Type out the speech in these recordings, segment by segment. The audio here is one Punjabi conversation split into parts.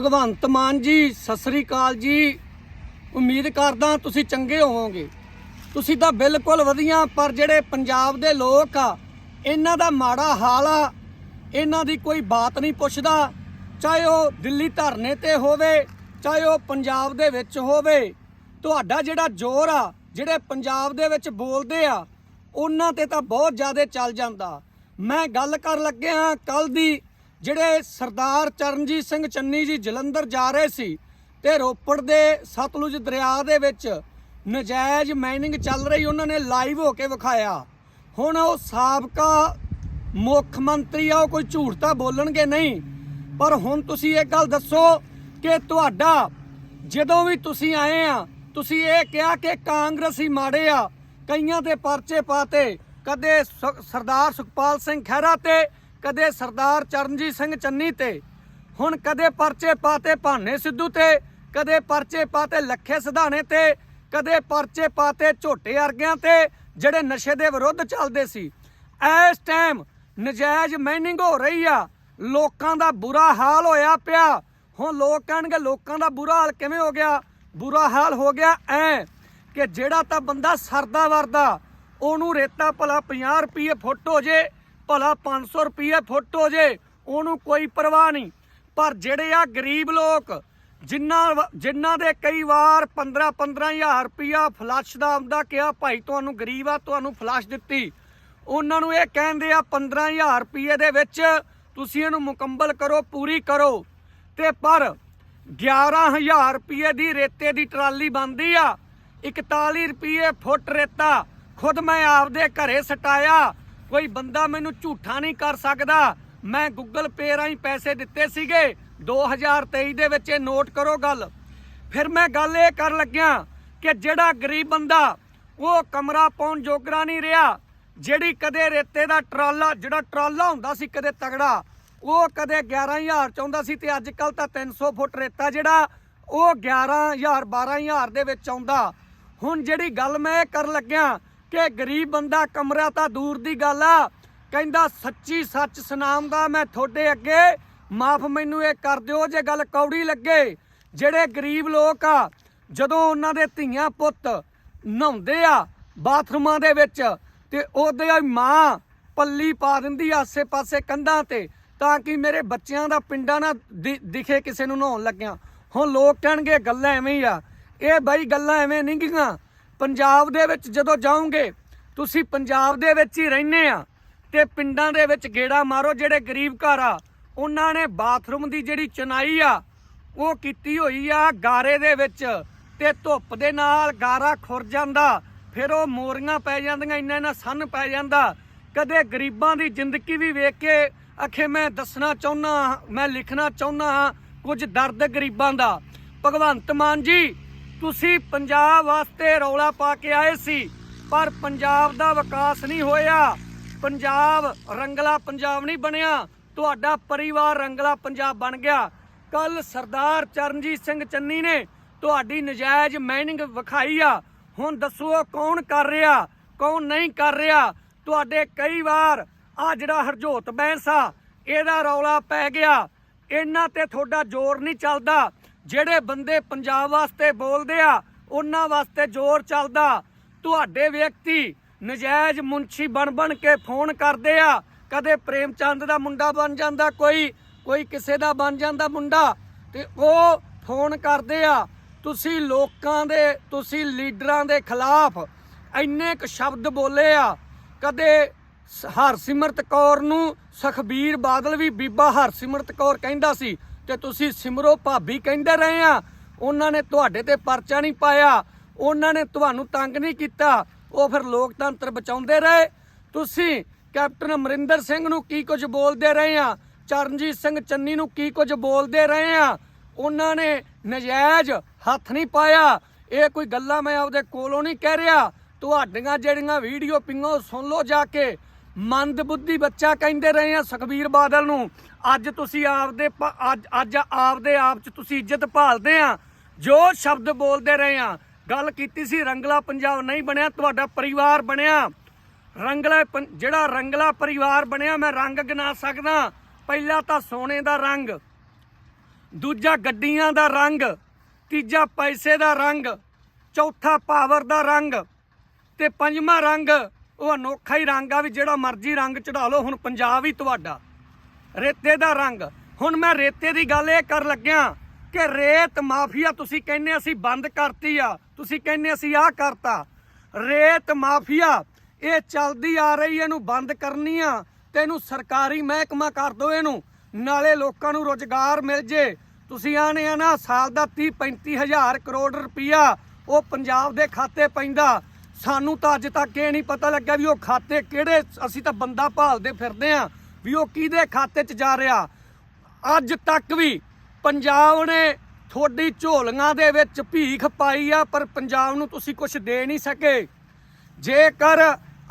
ਭਗਵੰਤ ਮਾਨ ਜੀ, ਸਤਿ ਸ੍ਰੀ ਅਕਾਲ ਜੀ। ਉਮੀਦ ਕਰਦਾ ਤੁਸੀਂ ਚੰਗੇ ਹੋਵੋਗੇ। ਤੁਸੀਂ ਤਾਂ ਬਿਲਕੁਲ ਵਧੀਆ, ਪਰ ਜਿਹੜੇ ਪੰਜਾਬ ਦੇ ਲੋਕ ਆ, ਇਹਨਾਂ ਦਾ ਮਾੜਾ ਹਾਲ ਆ, ਇਹਨਾਂ ਦੀ ਕੋਈ ਬਾਤ ਨਹੀਂ ਪੁੱਛਦਾ। ਚਾਹੇ ਉਹ ਦਿੱਲੀ ਧਰਨੇ ਤੇ ਹੋਵੇ, ਚਾਹੇ ਉਹ ਪੰਜਾਬ ਦੇ ਵਿੱਚ ਹੋਵੇ, ਤੁਹਾਡਾ ਜਿਹੜਾ ਜ਼ੋਰ ਆ, ਜਿਹੜੇ ਪੰਜਾਬ ਦੇ ਵਿੱਚ ਬੋਲਦੇ ਆ, ਉਹਨਾਂ ਤੇ ਤਾਂ ਬਹੁਤ ਜ਼ਿਆਦਾ ਚੱਲ ਜਾਂਦਾ। ਮੈਂ ਗੱਲ ਕਰ ਲੱਗਿਆ ਕੱਲ ਦੀ ਜਿਹੜੇ ਸਰਦਾਰ ਚਰਨਜੀਤ ਸਿੰਘ ਚੰਨੀ ਜੀ ਜਲੰਧਰ ਜਾ ਰਹੇ ਸੀ ਤੇ ਰੋਪੜ ਦੇ ਸਤਲੁਜ ਦਰਿਆ ਦੇ ਵਿੱਚ ਨਜਾਇਜ਼ ਮਾਈਨਿੰਗ ਚੱਲ ਰਹੀ ਉਹਨਾਂ ਨੇ ਲਾਈਵ ਹੋ ਕੇ ਵਿਖਾਇਆ। ਹੁਣ ਉਹ ਸਾਬਕਾ ਮੁੱਖ ਮੰਤਰੀ ਆ, ਉਹ ਕੋਈ ਝੂਠ ਤਾਂ ਬੋਲਣਗੇ ਨਹੀਂ। ਪਰ ਹੁਣ ਤੁਸੀਂ ਇਹ ਗੱਲ ਦੱਸੋ ਕਿ ਤੁਹਾਡਾ ਜਦੋਂ ਵੀ ਤੁਸੀਂ ਆਏ ਆ, ਤੁਸੀਂ ਇਹ ਕਿਹਾ ਕਿ ਕਾਂਗਰਸੀ ਮਾੜੇ ਆ, ਕਈਆਂ ਦੇ ਪਰਚੇ ਪਾਤੇ, ਕਦੇ ਸ- ਸਰਦਾਰ ਸੁਖਪਾਲ ਸਿੰਘ ਖਹਿਰਾ ਤੇ ਕਦੇ ਸਰਦਾਰ ਚਰਨਜੀਤ ਸਿੰਘ ਚੰਨੀ ਤੇ, ਹੁਣ ਕਦੇ ਪਰਚੇ ਪਾਤੇ ਭਾਨੇ ਸਿੱਧੂ ਤੇ, ਕਦੇ ਪਰਚੇ ਪਾਤੇ ਲੱਖੇ ਸਿਧਾਣੇ ਤੇ, ਕਦੇ ਪਰਚੇ ਪਾਤੇ ਝੋਟੇ ਅਰਗਿਆਂ ਤੇ, ਜਿਹੜੇ ਨਸ਼ੇ ਦੇ ਵਿਰੁੱਧ ਚੱਲਦੇ ਸੀ। ਇਸ ਟਾਈਮ ਨਜਾਇਜ਼ ਮਾਈਨਿੰਗ ਹੋ ਰਹੀ ਆ। ਲੋਕਾਂ ਦਾ ਬੁਰਾ ਹਾਲ ਹੋਇਆ ਪਿਆ। ਹੁਣ ਲੋਕ ਕਹਿਣਗੇ, ਲੋਕਾਂ ਦਾ ਬੁਰਾ ਹਾਲ ਕਿਵੇਂ ਹੋ ਗਿਆ? ਬੁਰਾ ਹਾਲ ਹੋ ਗਿਆ ਐ ਕਿ ਜਿਹੜਾ ਤਾਂ ਬੰਦਾ ਸਰਦਾ ਵਰਦਾ, ਉਹਨੂੰ ਰੇਤਾ ਭਲਾ 50 ਰੁਪਏ ਫੁੱਟ ਹੋ ਜੇ ਭਲਾ 500 ਰੁਪਏ ਫੁੱਟ ਹੋ ਜੇ, ਉਹਨੂੰ ਕੋਈ ਪਰਵਾਹ ਨਹੀਂ। ਪਰ ਜਿਹੜੇ ਆ ਗਰੀਬ ਲੋਕ ਜਿਨ੍ਹਾਂ ਵ- ਜਿਨ੍ਹਾਂ ਦੇ ਕਈ ਵਾਰ 15 15000 ਰੁਪਇਆ ਫਲਸ਼ ਦਾ ਆਉਂਦਾ ਕਿਹਾ, ਭਾਈ, ਤੁਹਾਨੂੰ ਗਰੀਬ ਆ, ਤੁਹਾਨੂੰ ਫਲਸ਼ ਦਿੱਤੀ। ਉਹਨਾਂ ਨੂੰ ਇਹ ਕਹਿੰਦੇ ਆ 15000 ਰੁਪਏ ਦੇ ਵਿੱਚ ਤੁਸੀਂ ਇਹਨੂੰ ਮੁਕੰਮਲ ਕਰੋ, ਪੂਰੀ ਕਰੋ। ਤੇ ਪਰ 11000 ਰੁਪਏ ਦੀ ਰੇਤੇ ਦੀ ਟਰਾਲੀ ਬੰਦੀ ਆ 41 ਰੁਪਏ ਫੁੱਟ ਰੇਤਾ। ਖੁਦ ਮੈਂ ਆਪਦੇ ਘਰੇ ਸਟਾਇਆ ਕੋਈ ਬੰਦਾ ਮੈਨੂੰ ਝੂਠਾ ਨਹੀਂ ਕਰ ਸਕਦਾ। ਮੈਂ ਗੂਗਲ ਪੇ ਰਾਹੀਂ ਪੈਸੇ ਦਿੱਤੇ ਸੀਗੇ। 2023 ਦੇ ਵਿੱਚ ਇਹ ਨੋਟ ਕਰੋ ਗੱਲ। ਫਿਰ ਮੈਂ ਗੱਲ ਇਹ ਕਰਨ ਲੱਗਿਆ ਕਿ ਜਿਹੜਾ ਗਰੀਬ ਬੰਦਾ, ਉਹ ਕਮਰਾ ਪਾਉਣ ਜੋਗਰਾ ਨਹੀਂ ਰਿਹਾ। ਜਿਹੜੀ ਕਦੇ ਰੇਤੇ ਦਾ ਟਰਾਲਾ, ਜਿਹੜਾ ਟਰਾਲਾ ਹੁੰਦਾ ਸੀ ਕਦੇ ਤਗੜਾ, ਉਹ ਕਦੇ 11000 ਆਉਂਦਾ ਸੀ ਤੇ ਅੱਜ ਕੱਲ ਤਾਂ 300 ਫੁੱਟ ਰੇਤਾ ਜਿਹੜਾ, ਉਹ 11000 12000 ਦੇ ਵਿੱਚ ਆਉਂਦਾ। ਹੁਣ ਜਿਹੜੀ ਗੱਲ ਮੈਂ ਇਹ ਕਰਨ ਲੱਗਿਆ ਕਿ ਗਰੀਬ ਬੰਦਾ ਕਮਰਾ ਤਾਂ ਦੂਰ ਦੀ ਗੱਲ ਆ। ਕਹਿੰਦਾ, ਸੱਚੀ ਸੱਚ ਸੁਣਾਉਂਦਾ ਮੈਂ ਤੁਹਾਡੇ ਅੱਗੇ। ਮਾਫ ਮੈਨੂੰ ਇਹ ਕਰ ਦਿਓ ਜੇ ਗੱਲ ਕੌੜੀ ਲੱਗੇ। ਜਿਹੜੇ ਗਰੀਬ ਲੋਕ ਆ, ਜਦੋਂ ਉਹਨਾਂ ਦੇ ਧੀਆਂ ਪੁੱਤ ਨਹਾਉਂਦੇ ਆ ਬਾਥਰੂਮਾਂ ਦੇ ਵਿੱਚ ਤੇ ਉਹਦੇ ਮਾਂ ਪੱਲੀ ਪਾ ਦਿੰਦੀ ਆਸੇ-ਪਾਸੇ ਕੰਧਾਂ ਤੇ, ਤਾਂ ਕਿ ਮੇਰੇ ਬੱਚਿਆਂ ਦਾ ਪਿੰਡਾ ਨਾ ਦਿਖੇ ਕਿਸੇ ਨੂੰ ਨਹਾਉਣ ਲੱਗਿਆ। ਹੁਣ ਲੋਕ ਕਹਿਣਗੇ, ਗੱਲਾਂ ਐਵੇਂ ਹੀ ਆ। ਇਹ ਬਾਈ ਗੱਲਾਂ ਐਵੇਂ ਨਹੀਂ ਗੀਆਂ ਪੰਜਾਬ ਦੇ ਵਿੱਚ ਜਦੋਂ ਜਾਓਗੇ ਤੁਸੀਂ ਪੰਜਾਬ ਦੇ ਵਿੱਚ ਹੀ ਰਹਿੰਦੇ ਆ ਤੇ ਪਿੰਡਾਂ ਦੇ ਵਿੱਚ ਗੇੜਾ ਮਾਰੋ ਜਿਹੜੇ ਗਰੀਬ ਘਰ ਆ। ਉਹਨਾਂ ਨੇ ਬਾਥਰੂਮ ਦੀ ਜਿਹੜੀ ਚਨਾਈ ਆ ਉਹ ਕੀਤੀ ਹੋਈ ਆ ਗਾਰੇ ਦੇ ਵਿੱਚ ਤੇ ਧੁੱਪ ਦੇ ਨਾਲ ਗਾਰਾ ਖੁਰ ਜਾਂਦਾ ਫਿਰ ਉਹ ਮੋਰੀਆਂ ਪੈ ਜਾਂਦੀਆਂ ਇੰਨਾ ਇੰਨਾ ਸੰਨ ਪੈ ਜਾਂਦਾ। ਕਦੇ ਗਰੀਬਾਂ ਦੀ ਜ਼ਿੰਦਗੀ ਵੀ ਵੇਖ ਕੇ ਅਖੇ ਮੈਂ ਦੱਸਣਾ ਚਾਹੁੰਦਾ ਹਾਂ, ਮੈਂ ਲਿਖਣਾ ਚਾਹੁੰਦਾ ਹਾਂ ਕੁਝ ਦਰਦ ਗਰੀਬਾਂ ਦਾ। ਭਗਵੰਤ ਮਾਨ ਜੀ ਤੁਸੀਂ ਪੰਜਾਬ ਵਾਸਤੇ ਰੌਲਾ ਪਾ ਕੇ ਆਏ ਸੀ, ਪਰ ਪੰਜਾਬ ਦਾ ਵਿਕਾਸ ਨਹੀਂ ਹੋਇਆ। ਪੰਜਾਬ ਰੰਗਲਾ ਪੰਜਾਬ ਨਹੀਂ ਬਣਿਆ। ਤੁਹਾਡਾ ਪਰਿਵਾਰ ਰੰਗਲਾ ਪੰਜਾਬ ਬਣ ਗਿਆ। ਕੱਲ ਸਰਦਾਰ ਚਰਨਜੀਤ ਸਿੰਘ ਚੰਨੀ ਨੇ ਤੁਹਾਡੀ ਨਜਾਇਜ਼ ਮਾਈਨਿੰਗ ਵਿਖਾਈ ਆ। ਹੁਣ ਦੱਸੋ ਕੌਣ ਕਰ ਰਿਹਾ, ਕੌਣ ਨਹੀਂ ਕਰ ਰਿਹਾ? ਤੁਹਾਡੇ ਕਈ ਵਾਰ ਆ ਜਿਹੜਾ ਹਰਜੋਤ ਬੈਂਸ ਆ, ਇਹਦਾ ਰੌਲਾ ਪੈ ਗਿਆ। ਇਹਨਾਂ ਤੇ ਤੁਹਾਡਾ ਜ਼ੋਰ ਨਹੀਂ ਚੱਲਦਾ। ਜਿਹੜੇ ਬੰਦੇ ਪੰਜਾਬ ਵਾਸਤੇ ਬੋਲਦੇ ਆ, ਉਹਨਾਂ ਵਾਸਤੇ ਜ਼ੋਰ ਚੱਲਦਾ। ਤੁਹਾਡੇ ਵਿਅਕਤੀ ਨਜਾਇਜ਼ ਮੁੰਸ਼ੀ ਬਣ ਬਣ ਕੇ ਫੋਨ ਕਰਦੇ ਆ, ਕਦੇ ਪ੍ਰੇਮ ਚੰਦ ਦਾ ਮੁੰਡਾ ਬਣ ਜਾਂਦਾ, ਕੋਈ ਕੋਈ ਕਿਸੇ ਦਾ ਬਣ ਜਾਂਦਾ ਮੁੰਡਾ, ਤੇ ਉਹ ਫੋਨ ਕਰਦੇ ਆ, ਤੁਸੀਂ ਲੋਕਾਂ ਦੇ, ਤੁਸੀਂ ਲੀਡਰਾਂ ਦੇ ਖਿਲਾਫ ਇੰਨੇ ਕੁ ਸ਼ਬਦ ਬੋਲੇ ਆ, ਕਦੇ ਸ- ਹਰਸਿਮਰਤ ਕੌਰ ਨੂੰ ਸੁਖਬੀਰ ਬਾਦਲ ਵੀ ਬੀਬਾ ਹਰਸਿਮਰਤ ਕੌਰ ਕਹਿੰਦਾ ਸੀ ਤੇ ਤੁਸੀਂ ਸਿਮਰੋ ਭਾਬੀ ਕਹਿੰਦੇ ਰਹੇ ਆ। ਉਹਨਾਂ ਨੇ ਤੁਹਾਡੇ ਤੇ ਪਰਚਾ ਨਹੀਂ ਪਾਇਆ। ਉਹਨਾਂ ਨੇ ਤੁਹਾਨੂੰ ਤੰਗ ਨਹੀਂ ਕੀਤਾ। ਉਹ ਫਿਰ ਲੋਕਤੰਤਰ ਬਚਾਉਂਦੇ ਰਹੇ। ਤੁਸੀਂ ਕੈਪਟਨ ਅਮਰਿੰਦਰ ਸਿੰਘ ਨੂੰ ਕੀ ਕੁਝ ਬੋਲਦੇ ਰਹੇ ਆ? ਚਰਨਜੀਤ ਸਿੰਘ ਚੰਨੀ ਨੂੰ ਕੀ ਕੁਝ ਬੋਲਦੇ ਰਹੇ ਆ? ਉਹਨਾਂ ਨੇ ਨਜਾਇਜ਼ ਹੱਥ ਨਹੀਂ ਪਾਇਆ। ਇਹ ਕੋਈ ਗੱਲਾਂ ਮੈਂ ਆਪਦੇ ਕੋਲੋਂ ਨਹੀਂ ਕਹਿ ਰਿਹਾ। ਤੁਹਾਡੀਆਂ ਜਿਹੜੀਆਂ ਵੀਡੀਓ ਪਿੰਗੋ ਸੁਣ ਲਓ ਜਾ ਕੇ। ਮੰਦ ਬੁੱਧੀ ਬੱਚਾ ਕਹਿੰਦੇ ਰਹੇ ਆ ਸੁਖਬੀਰ ਬਾਦਲ ਨੂੰ। ਅੱਜ ਤੁਸੀਂ ਆਪਦੇ ਪ- ਅੱਜ ਅੱਜ ਆਪਦੇ ਆਪ ਚ ਤੁਸੀਂ ਇੱਜ਼ਤ ਭਾਲਦੇ ਆ। ਜੋ ਸ਼ਬਦ ਬੋਲਦੇ ਰਹੇ ਆ। ਗੱਲ ਕੀਤੀ ਸੀ ਰੰਗਲਾ ਪੰਜਾਬ ਨਹੀਂ ਬਣਿਆ, ਤੁਹਾਡਾ ਪਰਿਵਾਰ ਬਣਿਆ। ਰੰਗਲਾ ਪੰ- ਜਿਹੜਾ ਰੰਗਲਾ ਪਰਿਵਾਰ ਬਣਿਆ, ਮੈਂ ਰੰਗ ਗਿਣਾ ਸਕਦਾ। ਪਹਿਲਾ ਤਾਂ ਸੋਨੇ ਦਾ ਰੰਗ, ਦੂਜਾ ਗੱਡੀਆਂ ਦਾ ਰੰਗ, ਤੀਜਾ ਪੈਸੇ ਦਾ ਰੰਗ, ਚੌਥਾ ਪਾਵਰ ਦਾ ਰੰਗ ਤੇ ਪੰਜਵਾਂ ਰੰਗ ਉਹ ਅਨੋਖਾ ਹੀ ਰੰਗ ਆ ਵੀ ਜਿਹੜਾ ਮਰਜ਼ੀ ਰੰਗ ਚੜਾ ਲਓ, ਹੁਣ ਪੰਜਾਬ ਹੀ ਤੁਹਾਡਾ। ਰੇਤੇ ਦਾ ਰੰਗ। ਹੁਣ ਮੈਂ ਰੇਤੇ ਦੀ ਗੱਲ ਇਹ ਕਰ ਲੱਗਿਆ ਕਿ ਰੇਤ ਮਾਫੀਆ ਤੁਸੀਂ ਕਹਿੰਦੇ ਅਸੀਂ ਬੰਦ ਕਰਤੀ ਆ, ਤੁਸੀਂ ਕਹਿੰਦੇ ਅਸੀਂ ਆਹ ਕਰਤਾ। ਰੇਤ ਮਾਫੀਆ, ਇਹ ਚੱਲਦੀ ਆ ਰਹੀ, ਇਹਨੂੰ ਬੰਦ ਕਰਨੀ ਆ ਤੇ ਇਹਨੂੰ ਸਰਕਾਰੀ ਮਹਿਕਮਾ ਕਰ ਦਿਓ ਇਹਨੂੰ। ਨਾਲੇ ਲੋਕਾਂ ਨੂੰ ਰੋਜ਼ਗਾਰ ਮਿਲ ਜੇ। ਤੁਸੀਂ ਆਣੇ ਆ ਨਾ, ਸਾਲ ਦਾ 30 35 ਹਜ਼ਾਰ ਕਰੋੜ ਰੁਪਈਆ ਉਹ ਪੰਜਾਬ ਦੇ ਖਾਤੇ ਪੈਂਦਾ। ਸਾਨੂੰ ਤਾਂ ਅੱਜ ਤੱਕ ਇਹ ਨਹੀਂ ਪਤਾ ਲੱਗਿਆ ਵੀ ਉਹ ਖਾਤੇ ਕਿਹੜੇ, ਅਸੀਂ ਤਾਂ ਬੰਦਾ ਭਾਲਦੇ ਫਿਰਦੇ ਆ ਵੀ ਉਹ ਕਿਹਦੇ ਖਾਤੇ 'ਚ ਜਾ ਰਿਹਾ। ਅੱਜ ਤੱਕ ਵੀ ਪੰਜਾਬ ਨੇ ਤੁਹਾਡੀ ਝੋਲੀਆਂ ਦੇ ਵਿੱਚ ਭੀਖ ਪਾਈ ਆ, ਪਰ ਪੰਜਾਬ ਨੂੰ ਤੁਸੀਂ ਕੁਝ ਦੇ ਨਹੀਂ ਸਕੇ। ਜੇਕਰ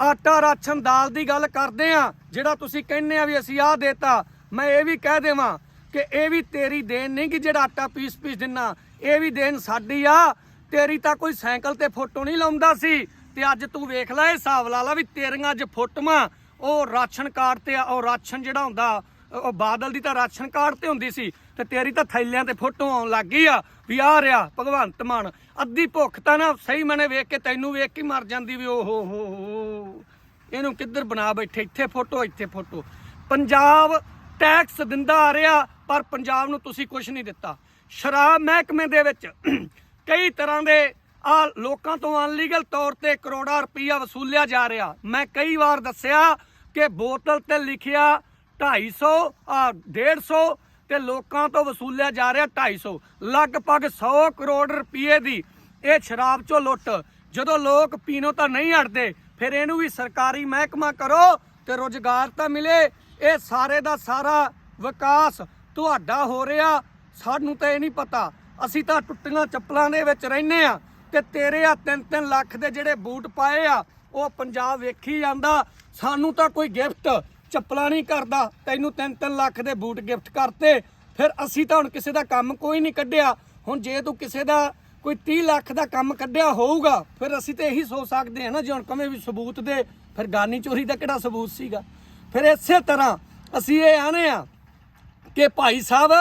ਆਟਾ ਰਾਸ਼ਨ ਦਾਲ ਦੀ ਗੱਲ ਕਰਦੇ ਆ ਜਿਹੜਾ ਤੁਸੀਂ ਕਹਿੰਦੇ ਆ ਵੀ ਅਸੀਂ ਆਹ ਦੇਤਾ, ਮੈਂ ਇਹ ਵੀ ਕਹਿ ਦੇਵਾਂ ਕਿ ਇਹ ਵੀ ਤੇਰੀ ਦੇਣ ਨਹੀਂ ਕਿ ਜਿਹੜਾ ਆਟਾ ਪੀਸ ਪੀਸ ਦਿੰਨਾ, ਇਹ ਵੀ ਦੇਣ ਸਾਡੀ ਆ। ਤੇਰੀ ਤਾਂ ਕੋਈ ਸਾਈਕਲ ਤੇ ਫੋਟੋ ਨਹੀਂ ਲਾਉਂਦਾ ਸੀ। ਤੇ ਅੱਜ ਤੂੰ ਵੇਖ ਲੈ ਇਹ ਹਿਸਾਬ ਲਾ ਲਾ ਵੀ ਤੇਰੀਆਂ ਅੱਜ ਫੋਟੋਆਂ ਉਹ ਰਾਸ਼ਨ ਕਾਰਡ ਤੇ ਆ, ਉਹ ਰਾਸ਼ਨ ਜਿਹੜਾ ਹੁੰਦਾ ਉਹ ਬਾਦਲ ਦੀ ਤਾਂ ਰਾਸ਼ਨ ਕਾਰਡ ਤੇ ਹੁੰਦੀ ਸੀ ਤੇ ਤੇਰੀ ਤਾਂ ਥੈਲਿਆਂ ਤੇ ਫੋਟੋ ਆਉਣ ਲੱਗ ਗਈ ਆ ਵੀ ਆ ਰਿਹਾ ਭਗਵੰਤ ਮਾਨ। ਅੱਧੀ ਭੁੱਖ ਤਾਂ ਨਾ ਸਹੀ ਮਨੇ ਵੇਖ ਕੇ ਤੈਨੂੰ ਵੇਖ ਕੇ ਮਰ ਜਾਂਦੀ ਵੀ ਓ ਹੋ ਹੋ ਹੋ। ਇਹਨੂੰ ਕਿੱਧਰ ਬਣਾ ਬੈਠੇ ਇੱਥੇ ਫੋਟੋ ਇੱਥੇ ਫੋਟੋ। ਪੰਜਾਬ ਟੈਕਸ ਦਿੰਦਾ ਆ ਰਿਹਾ ਪਰ ਪੰਜਾਬ ਨੂੰ ਤੁਸੀਂ ਕੁਝ ਨਹੀਂ ਦਿੱਤਾ। ਸ਼ਰਾਬ ਮਹਿਕਮੇ ਦੇ ਵਿੱਚ ਕਈ ਤਰ੍ਹਾਂ ਦੇ ਆ ਲੋਕਾਂ ਤੋਂ ਅਨਲੀਗਲ ਤੌਰ ਤੇ ਕਰੋੜਾਂ ਰੁਪਈਆ ਵਸੂਲਿਆ ਜਾ ਰਿਹਾ। ਮੈਂ ਕਈ ਵਾਰ ਦੱਸਿਆ ਕਿ ਬੋਤਲ ਤੇ ਲਿਖਿਆ 250 ਆ 150 ਤੇ ਲੋਕਾਂ ਤੋਂ ਵਸੂਲਿਆ ਜਾ ਰਿਹਾ 250 ਲਗਭਗ 100 ਕਰੋੜ ਰੁਪਏ ਦੀ ਇਹ ਸ਼ਰਾਬ ਚੋਂ ਲੁੱਟ। ਜਦੋਂ ਲੋਕ ਪੀਣੋਂ ਤਾਂ ਨਹੀਂ ਹਟਦੇ, ਫਿਰ ਇਹਨੂੰ ਵੀ ਸਰਕਾਰੀ ਮਹਿਕਮਾ ਕਰੋ ਤੇ ਰੋਜ਼ਗਾਰ ਤਾਂ ਮਿਲੇ। ਇਹ ਸਾਰੇ ਦਾ ਸਾਰਾ ਵਿਕਾਸ ਤੁਹਾਡਾ ਹੋ ਰਿਹਾ, ਸਾਨੂੰ ਤਾਂ ਇਹ ਨਹੀਂ ਪਤਾ। ਅਸੀਂ ਤਾਂ ਟੁੱਟੀਆਂ ਚੱਪਲਾਂ ਦੇ ਵਿੱਚ ਰਹਿੰਦੇ ਆ ਤੇ ਤੇਰੇ ਆ 3-3 ਲੱਖ ਦੇ ਜਿਹੜੇ ਬੂਟ ਪਾਏ ਆ, ਉਹ ਪੰਜਾਬ ਵੇਖੀ ਜਾਂਦਾ। ਸਾਨੂੰ ਤਾਂ ਕੋਈ ਗਿਫਟ ਚੱਪਲਾਂ ਨਹੀਂ ਕਰਦਾ। ਤੈਨੂੰ 3-3 ਲੱਖ ਦੇ ਬੂਟ ਗਿਫਟ ਕਰਤੇ। ਫਿਰ ਅਸੀਂ ਤਾਂ ਹੁਣ ਕਿਸੇ ਦਾ ਕੰਮ ਕੋਈ ਨਹੀਂ ਕੱਢਿਆ। ਹੁਣ ਜੇ ਤੂੰ ਕਿਸੇ ਦਾ ਕੋਈ 30 ਲੱਖ ਦਾ ਕੰਮ ਕੱਢਿਆ ਹੋਊਗਾ, ਫਿਰ ਅਸੀਂ ਤੇ ਇਹੀ ਸੋਚ ਸਕਦੇ ਹਾਂ ਨਾ ਜੇ, ਹੁਣ ਕਵੇਂ ਵੀ ਸਬੂਤ ਦੇ। ਫਿਰ ਗਾਨੀ ਚੋਰੀ ਦਾ ਕਿਹੜਾ ਸਬੂਤ ਸੀਗਾ? ਫਿਰ ਇਸੇ ਤਰ੍ਹਾਂ ਅਸੀਂ ਇਹ ਆਨੇ ਆ ਕਿ ਭਾਈ ਸਾਹਿਬ,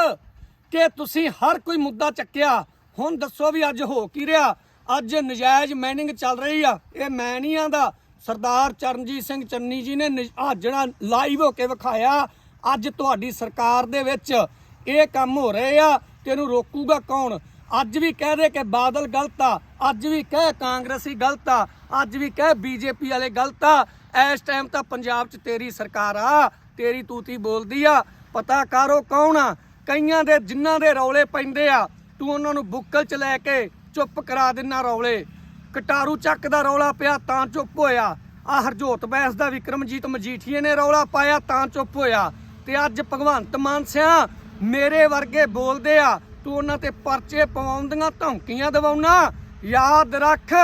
ਕਿ ਤੁਸੀਂ ਹਰ ਕੋਈ ਮੁੱਦਾ ਚੱਕਿਆ। ਹੁਣ ਦੱਸੋ ਵੀ ਅੱਜ ਹੋ ਕੀ ਰਿਹਾ? ਅੱਜ ਨਜਾਇਜ਼ ਮਾਈਨਿੰਗ ਚੱਲ ਰਹੀ ਆ। ਇਹ ਮੈਂ ਨਹੀਂ ਆਂਦਾ। ਸਰਦਾਰ ਚਰਨਜੀਤ ਸਿੰਘ ਚੰਨੀ ਜੀ ਨੇ ਨਿਜ- ਆਹ ਜਿਹੜਾ ਲਾਈਵ ਹੋ ਕੇ ਵਿਖਾਇਆ, ਅੱਜ ਤੁਹਾਡੀ ਸਰਕਾਰ ਦੇ ਵਿੱਚ ਇਹ ਕੰਮ ਹੋ ਰਹੇ ਆ ਤੇ ਇਹਨੂੰ ਰੋਕੂਗਾ ਕੌਣ? ਅੱਜ ਵੀ ਕਹਿ ਦੇ ਕਿ ਬਾਦਲ ਗਲਤ ਆ, ਅੱਜ ਵੀ ਕਹਿ ਕਾਂਗਰਸੀ ਗਲਤ ਆ, ਅੱਜ ਵੀ ਕਹੇ ਬੀਜੇਪੀ ਵਾਲੇ ਗਲਤ ਆ। ਇਸ ਟਾਈਮ ਤਾਂ ਪੰਜਾਬ 'ਚ ਤੇਰੀ ਸਰਕਾਰ ਆ, ਤੇਰੀ ਤੂਤੀ ਬੋਲਦੀ ਆ, ਪਤਾ ਕਰੋ ਕੌਣ ਆ? ਕਈਆਂ ਦੇ ਜਿਨ੍ਹਾਂ ਦੇ ਰੌਲੇ ਪੈਂਦੇ ਆ, ਤੂੰ ਉਹਨਾਂ ਨੂੰ ਬੁੱਕਲ 'ਚ ਲੈ ਕੇ ਚੁੱਪ ਕਰਾ ਦਿੰਨਾ ਰੌਲੇ। ਕਟਾਰੂ ਚੱਕ ਦਾ ਰੌਲਾ ਪਿਆ ਤਾਂ ਚੁੱਪ ਹੋਇਆ। ਆ ਹਰਜੋਤ ਬੈਸ ਦਾ ਵਿਕਰਮਜੀਤ ਮਜੀਠੀਏ ਨੇ ਰੌਲਾ ਪਾਇਆ ਤਾਂ ਚੁੱਪ ਹੋਇਆ। ਤੇ ਅੱਜ ਭਗਵੰਤ ਮਾਨ ਸਿਆ ਮੇਰੇ ਵਰਗੇ ਬੋਲਦੇ ਆ। ਤੂੰ ਉਹਨਾਂ ਤੇ ਪਰਚੇ ਪਵਾਉਂਦੀਆਂ ਧਮਕੀਆਂ ਦਿਵਾਉਣਾ। ਯਾਦ ਰੱਖ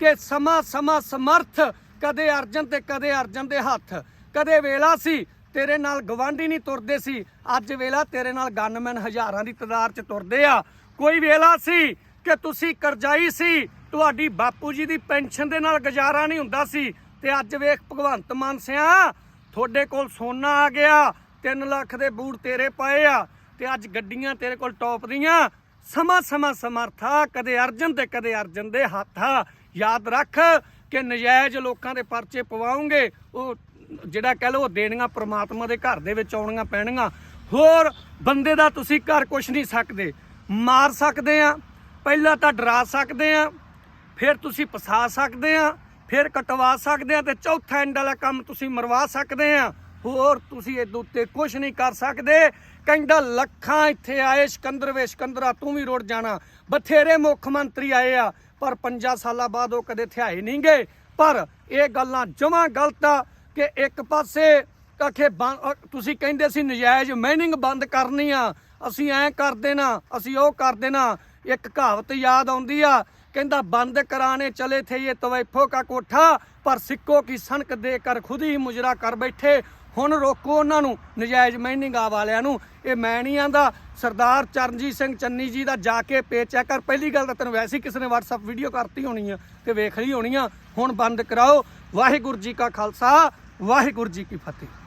ਕਿ ਸਮਾਂ ਸਮਾਂ ਸਮਰਥ। ਕਦੇ ਅਰਜਨ ਤੇ ਕਦੇ ਅਰਜਨ ਦੇ ਹੱਥ। ਕਦੇ ਵੇਲਾ ਸੀ, ਤੇਰੇ ਨਾਲ ਗਵਾਂਢੀ ਨਹੀਂ ਤੁਰਦੇ ਸੀ। ਅੱਜ ਵੇਲਾ ਤੇਰੇ ਨਾਲ ਗਨਮੈਨ ਹਜ਼ਾਰਾਂ ਦੀ ਤਾਦਾਦ 'ਚ ਤੁਰਦੇ ਆ। ਕੋਈ ਵੇਲਾ ਸੀ ਕਿ ਤੁਸੀਂ ਕਰਜ਼ਾਈ ਸੀ, ਤੁਹਾਡੀ ਬਾਪੂ ਜੀ ਦੀ ਪੈਨਸ਼ਨ ਦੇ ਨਾਲ ਗੁਜ਼ਾਰਾ ਨਹੀਂ ਹੁੰਦਾ ਸੀ। ਤੇ ਅੱਜ ਵੇਖ ਭਗਵੰਤ ਮਾਨ ਸਿਆ, ਤੁਹਾਡੇ ਕੋਲ ਸੋਨਾ ਆ ਗਿਆ 3 ਲੱਖ ਦੇ ਬੂਟ ਤੇਰੇ ਪਾਏ ਆ, ਤੇ ਅੱਜ ਗੱਡੀਆਂ ਤੇਰੇ ਕੋਲ ਟੌਪ ਦੀਆਂ। ਸਮਾਂ ਸਮਾਂ ਸਮਰਥਾ ਕਦੇ ਅਰਜਨ ਤੇ ਕਦੇ ਅਰਜਨ ਦੇ ਹੱਥ ਆ। ਯਾਦ ਰੱਖ ਕਿ ਨਜਾਇਜ਼ ਲੋਕਾਂ ਦੇ ਪਰਚੇ ਪਵਾਉਂਗੇ, ਉਹ ਜਿਹੜਾ ਕਹਿ ਲਓ ਦੇਣੀਆਂ ਪ੍ਰਮਾਤਮਾ ਦੇ ਘਰ ਦੇ ਵਿੱਚ ਆਉਣੀਆਂ ਪੈਣੀਆਂ। ਹੋਰ ਬੰਦੇ ਦਾ ਤੁਸੀਂ ਘਰ ਕੁਛ ਨਹੀਂ ਸਕਦੇ। ਮਾਰ ਸਕਦੇ ਆ। ਪਹਿਲਾਂ ਤਾਂ ਡਰਾ ਸਕਦੇ ਆ, ਫਿਰ ਤੁਸੀਂ ਪਸਾ ਸਕਦੇ ਆ, ਫਿਰ ਕਟਵਾ ਸਕਦੇ ਆ ਤੇ ਚੌਥਾ ਐਂਡ ਵਾਲਾ ਕੰਮ ਤੁਸੀਂ ਮਰਵਾ ਸਕਦੇ ਆ। ਹੋਰ ਤੁਸੀਂ ਇਹਦੇ ਉੱਤੇ ਕੁਝ ਨਹੀਂ ਕਰ ਸਕਦੇ। ਕਹਿੰਦਾ ਲੱਖਾਂ ਇੱਥੇ ਆਏ, ਸਿਕੰਦਰ ਵੇ ਸਿਕੰਦਰਾ, ਤੂੰ ਵੀ ਰੁੜ ਜਾਣਾ। ਬਥੇਰੇ ਮੁੱਖ ਮੰਤਰੀ ਆਏ ਆ, ਪਰ 5 ਸਾਲਾਂ ਬਾਅਦ ਉਹ ਕਦੇ ਥਿਆਏ ਨਹੀਂ ਗਏ। ਪਰ ਇਹ ਗੱਲਾਂ ਜਮਾਂ ਗਲਤ ਆ ਕਿ ਇੱਕ ਪਾਸੇ ਕਖੇ ਤੁਸੀਂ ਕਹਿੰਦੇ ਸੀ ਨਜਾਇਜ਼ ਮਾਈਨਿੰਗ ਬੰਦ ਕਰਨੀ ਆ, ਅਸੀਂ ਐਂ ਕਰ ਦੇਣਾ, ਅਸੀਂ ਉਹ ਕਰ ਦੇਣਾ ਇੱਕ ਕਹਾਵਤ ਯਾਦ ਆਉਂਦੀ ਆ, ਕਹਿੰਦਾ, ਬੰਦ ਕਰਾਣੇ ਚਲੇ ਥੇ ਇਹ ਤਵੈਫੋ ਕਾ ਕੋਠਾ, ਪਰ ਸਿੱਕੋ ਕੀ ਸਣਕ ਦੇ ਕਰ ਖੁਦ ਹੀ ਮੁਜਰਾ ਕਰ ਬੈਠੇ। ਹੁਣ ਰੋਕੋ ਉਹਨਾਂ ਨੂੰ, ਨਜਾਇਜ਼ ਮਾਈਨਿੰਗ ਆ ਵਾਲਿਆਂ ਨੂੰ। ਇਹ ਮੈਂ ਨਹੀਂ ਆਂਦਾ। ਸਰਦਾਰ ਚਰਨਜੀਤ ਸਿੰਘ ਚੰਨੀ ਜੀ ਦਾ ਜਾ ਕੇ ਪੇਜ ਚੈੱਕ ਕਰ ਪਹਿਲੀ ਗੱਲ ਤਾਂ ਤੈਨੂੰ ਵੈਸੇ ਹੀ ਕਿਸੇ ਨੇ WhatsApp ਵੀਡੀਓ ਕਰਤੀ ਹੋਣੀ ਆ ਤੇ ਵੇਖ ਲਈ ਹੋਣੀ ਆ। ਹੁਣ ਬੰਦ ਕਰਾਓ। ਵਾਹਿਗੁਰੂ ਜੀ ਕਾ ਖਾਲਸਾ, ਵਾਹਿਗੁਰੂ ਜੀ ਕੀ ਫਤਿਹ।